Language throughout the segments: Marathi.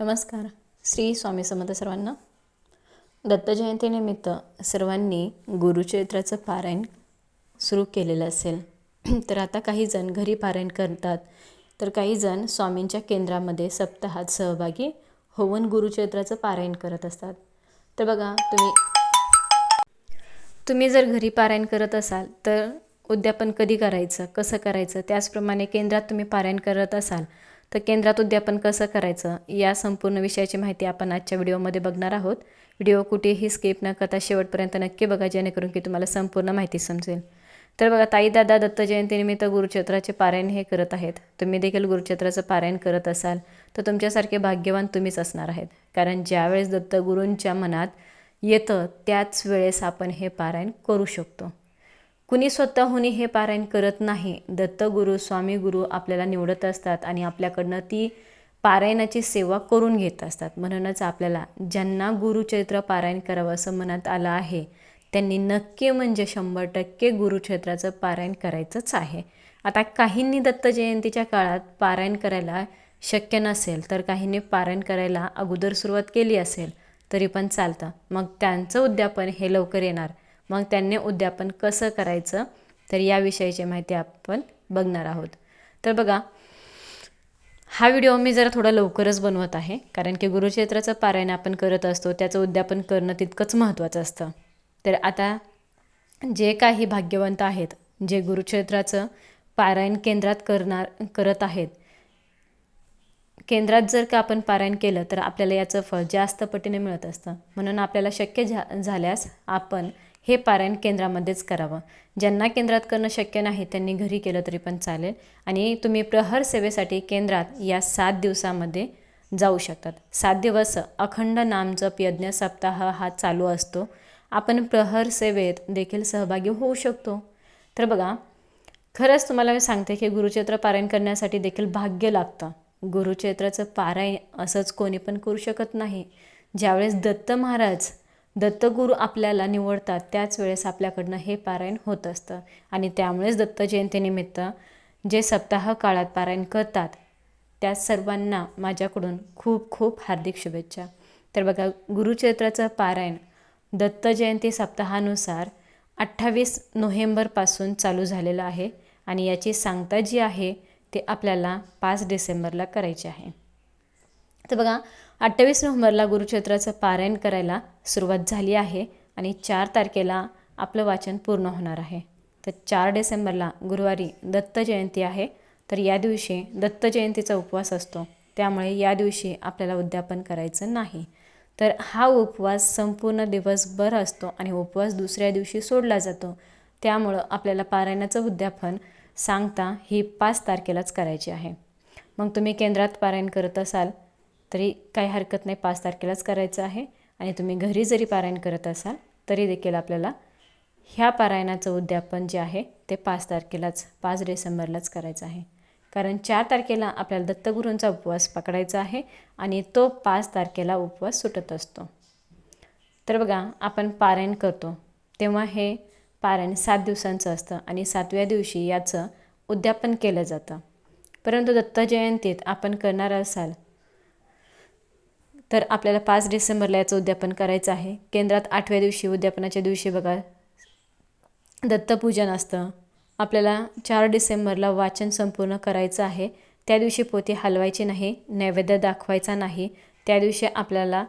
नमस्कार. श्री स्वामी समर्थ सर्वांना. दत्त जयंतीनिमित्त सर्वांनी गुरुचरित्राचं पारायण सुरू केलेलं असेल. तर आता काही जण घरी पारायण करतात. तर काही जण स्वामींच्या केंद्रामध्ये सप्ताहात सहभागी होऊन गुरुचरित्राचं पारायण करत असतात. तर बघा तुम्ही तुम्ही जर घरी पारायण करत असाल तर उद्यापन कधी करायचं कसं करायचं त्याचप्रमाणे केंद्रात तुम्ही पारायण करत असाल तर केंद्रात उद्यापन कसं करायचं या संपूर्ण विषयाची माहिती आपण आजच्या व्हिडिओमध्ये बघणार आहोत. व्हिडिओ कुठेही स्किप न करता शेवटपर्यंत नक्की बघा जेणेकरून की तुम्हाला संपूर्ण माहिती समजेल. तर बघा ताई दादा दत्त जयंतीनिमित्त गुरुचत्राचे पारायण हे करत आहेत. तुम्ही देखील गुरुचत्राचं पारायण करत असाल तर तुमच्यासारखे भाग्यवान तुम्हीच असणार आहेत. कारण ज्यावेळेस दत्तगुरूंच्या मनात येतं त्याच वेळेस आपण हे पारायण करू शकतो. कुणी स्वतःहूनही हे पारायण करत नाही दत्तगुरू स्वामी गुरु आपल्याला निवडत असतात आणि आपल्याकडनं ती पारायणाची सेवा करून घेत असतात. म्हणूनच आपल्याला ज्यांना गुरुचरित्र पारायण करावं असं मनात आलं आहे त्यांनी नक्की म्हणजे शंभर टक्के गुरुक्षेत्राचं पारायण करायचंच आहे. आता काहींनी दत्त जयंतीच्या काळात पारायण करायला शक्य नसेल तर काहींनी पारायण करायला अगोदर सुरुवात केली असेल तरी पण चालतं. मग त्यांचं उद्यापन हे लवकर येणार. मग त्यांनी उद्यापन कसं करायचं तर याविषयीची माहिती आपण बघणार आहोत. तर बघा हा व्हिडिओ मी जरा थोडा लवकरच बनवत आहे कारण की गुरुक्षेत्राचं पारायण आपण करत असतो त्याचं उद्यापन करणं तितकंच महत्त्वाचं असतं. तर आता जे काही भाग्यवंत आहेत जे गुरुक्षेत्राचं पारायण केंद्रात करणार करत आहेत केंद्रात जर का आपण पारायण केलं तर आपल्याला याचं फळ जास्त पटीने मिळत असतं. म्हणून आपल्याला शक्य झा झाल्यास आपण हे पारायण केंद्रामध्येच करावं. ज्यांना केंद्रात करणं शक्य नाही त्यांनी घरी केलं तरी पण चालेल. आणि तुम्ही प्रहर सेवेसाठी केंद्रात या सात दिवसामध्ये जाऊ शकतात. सात दिवस अखंड नामजप यज्ञ सप्ताह हा चालू असतो. आपण प्रहर सेवेत देखील सहभागी होऊ शकतो. तर बघा खरंच तुम्हाला मी सांगते की गुरुचेत्र पारायण करण्यासाठी देखील भाग्य लागतं. गुरुचेत्राचं पारायण असंच कोणी पण करू शकत नाही. ज्यावेळेस दत्त महाराज दत्तगुरू आपल्याला निवडतात त्याच वेळेस आपल्याकडनं हे पारायण होत असतं. आणि त्यामुळेच दत्त जयंतीनिमित्त जे सप्ताह काळात पारायण करतात त्या सर्वांना माझ्याकडून खूप खूप हार्दिक शुभेच्छा. तर बघा गुरुचरित्राचं पारायण दत्त जयंती सप्ताहानुसार अठ्ठावीस नोव्हेंबरपासून चालू झालेलं आहे आणि याची सांगता जी आहे ते आपल्याला पाच डिसेंबरला करायची आहे. तर बघा अठ्ठावीस नोव्हेंबरला गुरुक्षेत्राचं पारायण करायला सुरुवात झाली आहे आणि चार तारखेला आपलं वाचन पूर्ण होणार आहे. तर चार डिसेंबरला गुरुवारी दत्त जयंती आहे. तर या दिवशी दत्त जयंतीचा उपवास असतो. त्यामुळे या दिवशी आपल्याला उद्यापन करायचं नाही. तर हा उपवास संपूर्ण दिवसभर असतो आणि उपवास दुसऱ्या दिवशी सोडला जातो. त्यामुळं आपल्याला पारायणाचं उद्यापन सांगता ही पाच तारखेलाच करायची आहे. मग तुम्ही केंद्रात पारायण करत असाल तरी काही हरकत नाही पाच तारखेलाच करायचं आहे. आणि तुम्ही घरी जरी पारायण करत असाल तरी देखील आपल्याला ह्या पारायणाचं उद्यापन जे आहे ते पाच तारखेलाच पाच डिसेंबरलाच करायचं आहे. कारण चार तारखेला आपल्याला दत्तगुरूंचा उपवास पकडायचा आहे आणि तो पाच तारखेला उपवास सुटत असतो. तर बघा आपण पारायण करतो. तेव्हा हे पारायण सात दिवसांचं असतं आणि सातव्या दिवशी याचं उद्यापन केलं जातं. परंतु दत्त जयंतीत आपण करणार असाल तर आपल्याला पाच डिसेंबरला याचं उद्यापन करायचं आहे. केंद्रात आठव्या दिवशी उद्यापनाच्या दिवशी बघा दत्तपूजन असतं. आपल्याला चार डिसेंबरला वाचन संपूर्ण करायचं आहे. त्या दिवशी पोती हलवायची नाही नैवेद्य दाखवायचा नाही. त्या दिवशी आपल्याला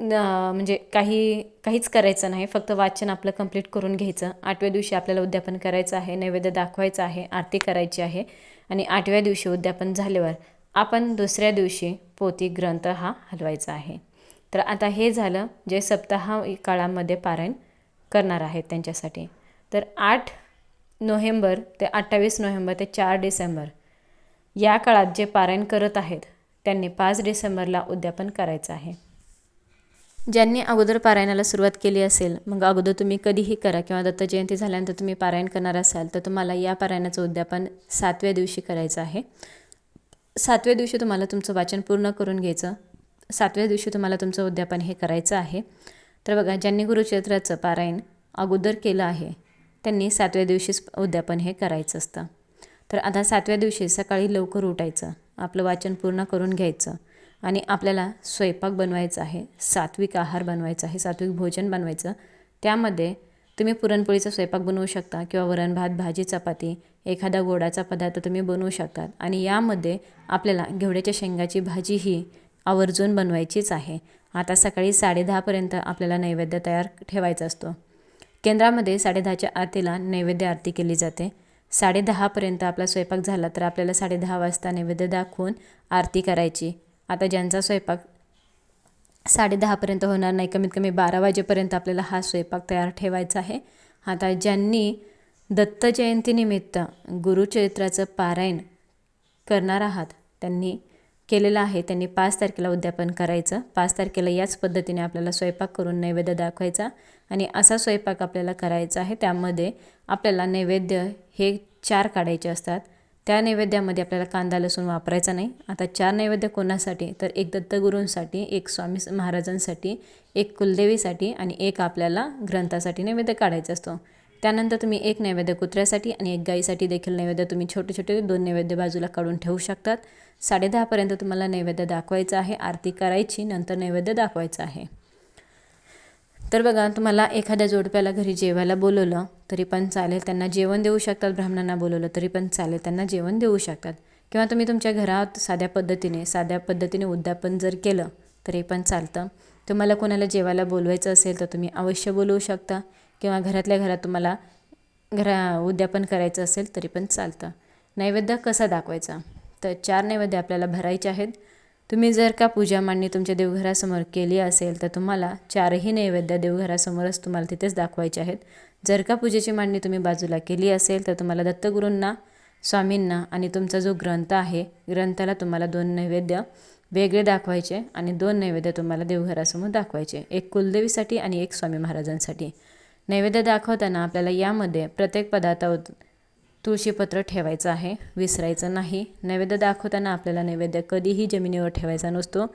म्हणजे काही काहीच करायचं नाही. फक्त वाचन आपलं कंप्लीट करून घ्यायचं. आठव्या दिवशी आपल्याला उद्यापन करायचं आहे नैवेद्य दाखवायचं आहे आरती करायची आहे. आणि आठव्या दिवशी उद्यापन झाल्यावर आपण दुसऱ्या दिवशी पोती ग्रंथ हा हलवायचा आहे. तर आता हे झालं जे सप्ताह काळामध्ये पारायण करणार आहेत त्यांच्यासाठी. तर आठ नोव्हेंबर ते अठ्ठावीस नोव्हेंबर ते चार डिसेंबर या काळात जे पारायण करत आहेत त्यांनी पाच डिसेंबरला उद्यापन करायचं आहे. ज्यांनी अगोदर पारायणाला सुरुवात केली असेल मग अगोदर तुम्ही कधीही करा किंवा दत्त जयंती झाल्यानंतर तुम्ही पारायण करणार असाल तर तुम्हाला या पारायणाचं उद्यापन सातव्या दिवशी करायचं आहे. सातव्या दिवशी तुम्हाला तुमचं वाचन पूर्ण करून घ्यायचं. सातव्या दिवशी तुम्हाला तुमचं उद्यापन हे करायचं आहे. तर बघा ज्यांनी गुरुचरित्राचं पारायण अगोदर केलं आहे त्यांनी सातव्या दिवशीच उद्यापन हे करायचं असतं. तर आता सातव्या दिवशी सकाळी लवकर उठायचं आपलं वाचन पूर्ण करून घ्यायचं आणि आपल्याला स्वयंपाक बनवायचा आहे सात्विक आहार बनवायचा आहे सात्विक भोजन बनवायचं. त्यामध्ये तुम्ही पुरणपोळीचा स्वयंपाक बनवू शकता किंवा वरण भात भाजी चपाती एखादा गोडाचा पदार्थ तुम्ही बनवू शकतात. आणि यामध्ये आपल्याला घेवड्याच्या शेंगाची भाजी ही आवर्जून बनवायचीच आहे. आता सकाळी साडेदहापर्यंत आपल्याला नैवेद्य तयार ठेवायचा असतो. केंद्रामध्ये साडेदहाच्या आरतीला नैवेद्य आरती केली जाते. साडेदहापर्यंत आपला स्वयंपाक झाला तर आपल्याला साडेदहा वाजता नैवेद्य दाखवून आरती करायची. आता ज्यांचा स्वयंपाक साडेदहापर्यंत होणार नाही. कमीत कमी बारा वाजेपर्यंत आपल्याला हा स्वयंपाक तयार ठेवायचा आहे. आता ज्यांनी दत्त जयंतीनिमित्त गुरुचरित्राचं पारायण करणार आहात त्यांनी केलेलं आहे. त्यांनी पाच तारखेला उद्यापन करायचं. पाच तारखेला याच पद्धतीने आपल्याला स्वयंपाक करून नैवेद्य दाखवायचा आणि असा स्वयंपाक आपल्याला करायचा आहे. त्यामध्ये आपल्याला नैवेद्य हे चार काढायचे असतात. त्या नैवेद्यामध्ये आपल्याला कांदा लसूण वापरायचा नाही. आता चार नैवेद्य कोणासाठी? तर एक दत्तगुरूंसाठी एक स्वामी महाराजांसाठी एक कुलदेवीसाठी आणि एक आपल्याला ग्रंथासाठी नैवेद्य काढायचा असतो. त्यानंतर तुम्ही एक नैवेद्य कुत्र्यासाठी आणि एक गाईसाठी देखील नैवेद्य तुम्ही छोटे छोटे दोन नैवेद्य बाजूला काढून ठेवू शकतात. साडेदहापर्यंत तुम्हाला नैवेद्य दाखवायचं आहे. आरती करायची नंतर नैवेद्य दाखवायचं आहे. तर बघा तुम्हाला एखाद्या जोडप्याला घरी जेवायला बोलवलं तरी पण चालेल. त्यांना जेवण देऊ शकतात ब्राह्मणांना बोलवलं तरी पण चालेल. त्यांना जेवण देऊ शकतात. किंवा तुम्ही तुमच्या घरात साध्या पद्धतीने साध्या पद्धतीने उद्यापन जर केलं तरी पण चालतं. तुम्हाला कोणाला जेवायला बोलवायचं असेल तर तुम्ही अवश्य बोलवू शकता. किंवा घरातल्या घरात तुम्हाला घरा उद्यापन करायचं असेल तरी पण चालतं. नैवेद्य कसा दाखवायचा? तर चार नैवेद्य आपल्याला भरायचे आहेत. तुम्ही जर का पूजा मांडणी तुमच्या देवघरासमोर केली असेल तर तुम्हाला चारही नैवेद्य देवघरासमोरच तुम्हाला तिथेच दाखवायचे आहेत. जर का पूजेची मांडणी तुम्ही बाजूला केली असेल तर तुम्हाला दत्तगुरूंना स्वामींना आणि तुमचा जो ग्रंथ आहे ग्रंथाला तुम्हाला दोन नैवेद्य वेगळे दाखवायचे आणि दोन नैवेद्य तुम्हाला देवघरासमोर दाखवायचे. एक कुलदेवीसाठी आणि एक स्वामी महाराजांसाठी. नैवेद्य दाखवताना आपल्याला यामध्ये प्रत्येक पदार्थावर तुळशीपत्र ठेवायचं आहे विसरायचं नाही. नैवेद्य दाखवताना आपल्याला नैवेद्य कधीही जमिनीवर ठेवायचा नसतो.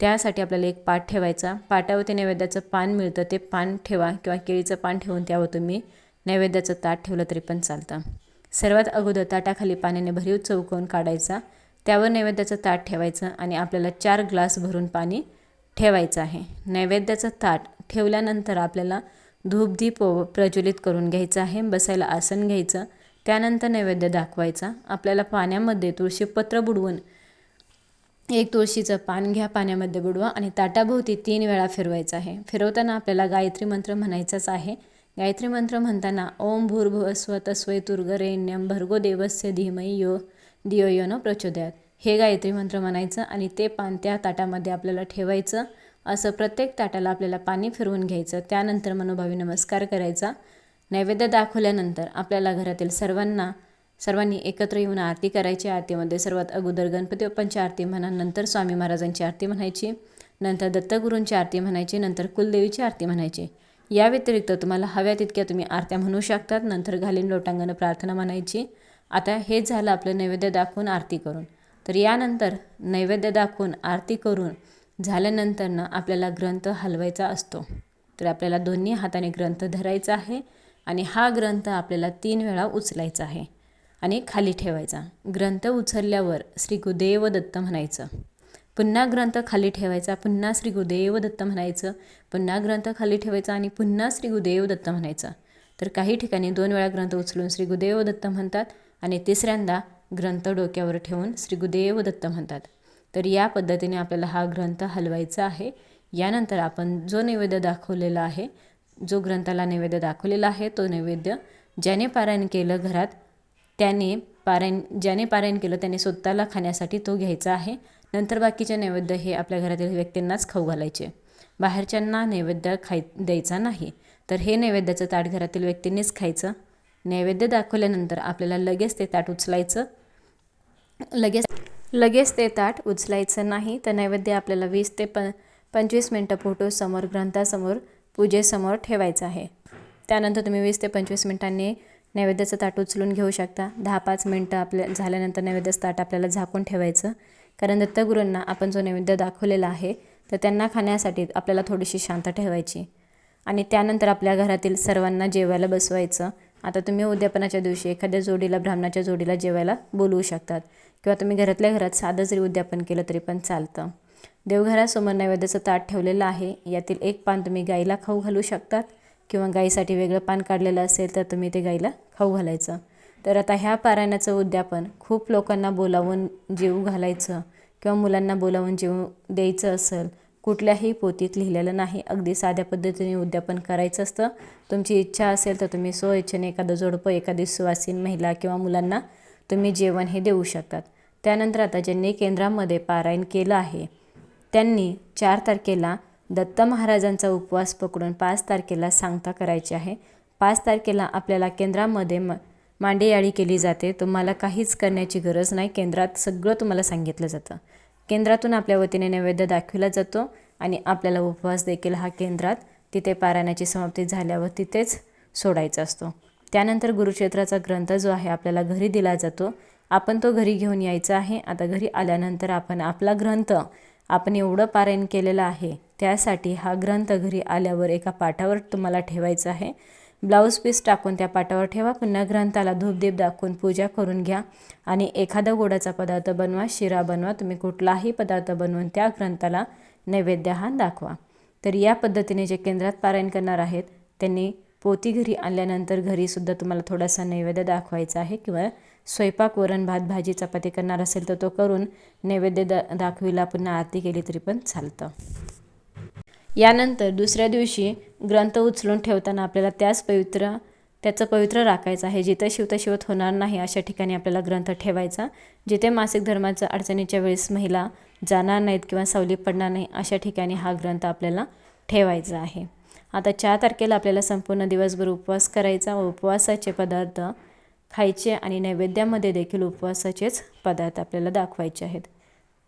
त्यासाठी आपल्याला एक पाट ठेवायचा. पाटावरती नैवेद्याचं पान मिळतं ते पान ठेवा किंवा केळीचं पान ठेवून त्यावर तुम्ही नैवेद्याचं ताट ठेवलं तरी पण चालतं. सर्वात अगोदर ताटाखाली पाण्याने भरीव चौकवून काढायचा. त्यावर नैवेद्याचं ताट ठेवायचं आणि आपल्याला चार ग्लास भरून पाणी ठेवायचं आहे. नैवेद्याचं ताट ठेवल्यानंतर आपल्याला धूपदीप प्रज्वलित करून घ्यायचं आहे. बसायला आसन घ्यायचं. त्यानंतर नैवेद्य दाखवायचा. आपल्याला पाण्यामध्ये तुळशीपत्र बुडवून एक तुळशीचं पान घ्या पाण्यामध्ये बुडवा आणि ताटाभोवती तीन वेळा फिरवायचं आहे. फिरवताना आपल्याला गायत्री मंत्र म्हणायचाच आहे. गायत्री मंत्र म्हणताना ओम भूर्भुवस्व तस्वै तुर्गरेण्यम भर्गो देवस्य धीमयी यो दियो यो न प्रचोदयात. हे गायत्री मंत्र म्हणायचं आणि ते पान त्या ताटामध्ये आपल्याला ठेवायचं. असं प्रत्येक ताटाला आपल्याला पाणी फिरवून घ्यायचं. त्यानंतर मनोभावी नमस्कार करायचा. नैवेद्य दाखवल्यानंतर आपल्याला घरातील सर्वांना सर्वांनी एकत्र येऊन आरती करायची. आरतीमध्ये सर्वात अगोदर गणपती बाप्पांची आरती म्हणा नंतर स्वामी महाराजांची आरती म्हणायची नंतर दत्तगुरूंची आरती म्हणायची नंतर कुलदेवीची आरती म्हणायची. या व्यतिरिक्त तुम्हाला हव्या तितक्या तुम्ही आरत्या म्हणू शकतात. नंतर घालीन लोटांगण प्रार्थना म्हणायची. आता हे झालं आपलं नैवेद्य दाखवून आरती करून. तर यानंतर नैवेद्य दाखवून आरती करून झाल्यानंतरनं आपल्याला ग्रंथ हलवायचा असतो. तर आपल्याला दोन्ही हाताने ग्रंथ धरायचा आहे. आणि हा ग्रंथ आपल्याला तीन वेळा उचलायचा आहे आणि खाली ठेवायचा. ग्रंथ उचलल्यावर श्री गुदेव दत्त म्हणायचं. पुन्हा ग्रंथ खाली ठेवायचा पुन्हा श्री गुदेव दत्त म्हणायचं पुन्हा ग्रंथ खाली ठेवायचा आणि पुन्हा श्री गुदेव दत्त म्हणायचं. तर काही ठिकाणी दोन वेळा ग्रंथ उचलून श्री गुदेव दत्त म्हणतात आणि तिसऱ्यांदा ग्रंथ डोक्यावर ठेवून श्री गुदेव दत्त म्हणतात. तर या पद्धतीने आपल्याला हा ग्रंथ हलवायचा आहे. यानंतर आपण जो नैवेद्य दाखवलेला आहे जो ग्रंथाला नैवेद्य दाखवलेला आहे तो नैवेद्य ज्याने पारायण केलं घरात त्याने पारायण ज्याने पारायण केलं त्याने स्वतःला खाण्यासाठी तो घ्यायचा आहे. नंतर बाकीचे नैवेद्य हे आपल्या घरातील व्यक्तींनाच खाऊ घालायचे. बाहेरच्यांना नैवेद्य खाय द्यायचा नाही. तर हे नैवेद्याचं ताट घरातील व्यक्तींनीच खायचं. नैवेद्य दाखवल्यानंतर आपल्याला लगेच ते ताट उचलायचं. लगेच लगेच ते ताट उचलायचं नाही. तर नैवेद्य आपल्याला वीस ते प पंचवीस मिनटं फोटोसमोर ग्रंथासमोर पूजेसमोर ठेवायचं आहे. त्यानंतर तुम्ही वीस ते पंचवीस मिनटांनी नैवेद्याचं ताट उचलून घेऊ शकता. दहा पाच मिनटं आपल्या झाल्यानंतर नैवेद्याचं ताट आपल्याला झाकून ठेवायचं. कारण दत्तगुरूंना आपण जो नैवेद्य दाखवलेला आहे तर त्यांना खाण्यासाठी आपल्याला थोडीशी शांत ठेवायची. आणि त्यानंतर आपल्या घरातील सर्वांना जेवायला बसवायचं. आता तुम्ही उद्यापनाच्या दिवशी एखाद्या जोडीला ब्राह्मणाच्या जोडीला जेवायला बोलवू शकतात. किंवा तुम्ही घरातल्या घरात साधं जरी उद्यापन केलं तरी पण चालतं. देवघरासमोर नैवेद्याचं ताट ठेवलेलं आहे. यातील एक पान तुम्ही गाईला खाऊ घालू शकतात किंवा गाईसाठी वेगळं पान काढलेलं असेल तर तुम्ही ते गाईला खाऊ घालायचं. तर आता ह्या पारायणाचं उद्यापन खूप लोकांना बोलावून जेवू घालायचं किंवा मुलांना बोलावून जेवू द्यायचं असेल कुठल्याही पोतीत लिहिलेलं नाही. अगदी साध्या पद्धतीने उद्यापन करायचं असतं. तुमची इच्छा असेल तर तुम्ही स्वइच्छेने एखादं जोडपं एखादी सुवासीन महिला किंवा मुलांना तुम्ही जेवण हे देऊ शकतात. त्यानंतर आता ज्यांनी केंद्रामध्ये पारायण केलं आहे त्यांनी चार तारखेला दत्त महाराजांचा उपवास पकडून पाच तारखेला सांगता करायची आहे. पाच तारखेला आपल्याला केंद्रामध्ये म मांडेयाळी केली जाते. तुम्हाला काहीच करण्याची गरज नाही. केंद्रात सगळं तुम्हाला सांगितलं जातं. केंद्रातून आपल्या वतीने नैवेद्य दाखविला जातो आणि आपल्याला उपवास देखील हा केंद्रात तिथे पारायणाची समाप्ती झाल्यावर तिथेच सोडायचा असतो. त्यानंतर गुरुक्षेत्राचा ग्रंथ जो आहे आपल्याला घरी दिला जातो. आपण तो घरी घेऊन यायचा आहे. आता घरी आल्यानंतर आपण आपला ग्रंथ आपण एवढं पारायण केलेलं आहे त्यासाठी हा ग्रंथ घरी आल्यावर एका पाटावर तुम्हाला ठेवायचा आहे. ब्लाऊज पीस टाकून त्या पाटावर ठेवा पुन्हा ग्रंथाला धूपदीप दाखवून पूजा करून घ्या आणि एखादा गोडाचा पदार्थ बनवा शिरा बनवा तुम्ही कुठलाही पदार्थ बनवून त्या ग्रंथाला नैवेद्य हा दाखवा. तर या पद्धतीने जे केंद्रात पारायण करणार आहेत त्यांनी पोती घरी आणल्यानंतर घरीसुद्धा तुम्हाला थोडासा नैवेद्य दाखवायचा आहे किंवा स्वयंपाक वरण भात भाजी चपाती करणार असेल तर तो करून नैवेद्य दा दाखविला पुन्हा आरती केली तरी पण चालतं. यानंतर दुसऱ्या दिवशी ग्रंथ उचलून ठेवताना आपल्याला त्याच पवित्र त्याचं पवित्र राखायचं आहे. जिथं शिवता शिवत होणार नाही अशा ठिकाणी आपल्याला ग्रंथ ठेवायचा. जिथे मासिक धर्माचं अडचणीच्या वेळेस महिला जाणार नाहीत किंवा सावली पडणार नाही अशा ठिकाणी हा ग्रंथ आपल्याला ठेवायचा आहे. आता चार तारखेला आपल्याला संपूर्ण दिवसभर उपवास करायचा. व उपवासाचे पदार्थ खायचे आणि नैवेद्यामध्ये देखील उपवासाचेच पदार्थ आपल्याला दाखवायचे आहेत.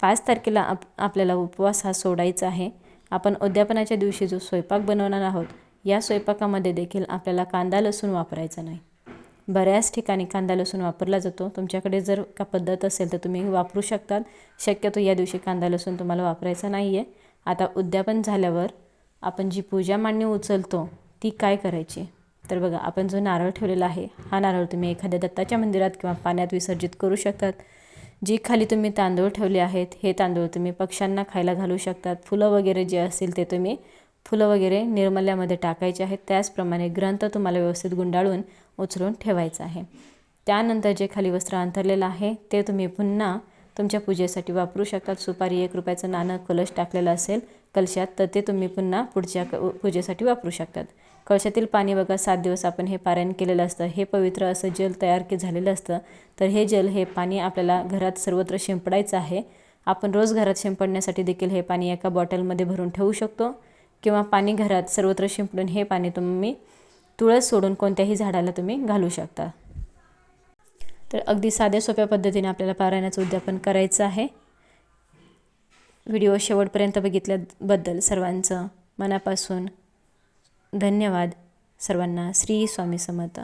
पाच तारखेला आप आपल्याला उपवास हा सोडायचा आहे. आपण उद्यापनाच्या दिवशी जो स्वयंपाक बनवणार आहोत या स्वयंपाकामध्ये देखील आपल्याला कांदा लसूण वापरायचा नाही. बऱ्याच ठिकाणी कांदा लसूण वापरला जातो. तुमच्याकडे जर का पद्धत असेल तर तुम्ही वापरू शकतात. शक्यतो या दिवशी कांदा लसूण तुम्हाला वापरायचा नाही आहे आता उद्यापन झाल्यावर आपण जी पूजा मांडणी उचलतो ती काय करायची? तर बघा आपण जो नारळ ठेवलेला आहे हा नारळ तुम्ही एखाद्या दत्ताच्या मंदिरात किंवा पाण्यात विसर्जित करू शकतात. जी खाली तुम्ही तांदूळ ठेवले आहेत हे तांदूळ तुम्ही पक्ष्यांना खायला घालू शकतात. फुलं वगैरे जे असतील ते तुम्ही फुलं वगैरे निर्मल्यामध्ये टाकायचे आहेत. त्याचप्रमाणे ग्रंथ तुम्हाला व्यवस्थित गुंडाळून उचलून ठेवायचा आहे. त्यानंतर जे खाली वस्त्र अंथरलेलं आहे ते तुम्ही पुन्हा तुमच्या पूजेसाठी वापरू शकतात. सुपारी एक रुपयाचं नाणं कलश टाकलेलं असेल कलशात तर ते तुम्ही पुन्हा पुढच्या क पूजेसाठी वापरू शकतात. कळशातील पाणी बघा सात दिवस आपण हे पारायण केलेलं असतं. हे पवित्र असं जल तयार के झालेलं असतं. तर हे जल हे पाणी आपल्याला घरात सर्वत्र शिंपडायचं आहे. आपण रोज घरात शिंपडण्यासाठी देखील हे पाणी एका बॉटलमध्ये भरून ठेवू शकतो. किंवा पाणी घरात सर्वत्र शिंपडून हे पाणी तुम्ही तुळस सोडून कोणत्याही झाडाला तुम्ही घालू शकता. तर अगदी साध्या सोप्या पद्धतीने आपल्याला पारायणाचं उद्यापन करायचं आहे. व्हिडिओ शेवटपर्यंत बघितल्याबद्दल सर्वांचं मनापासून धन्यवाद. सर्वांना श्री स्वामी समर्थ.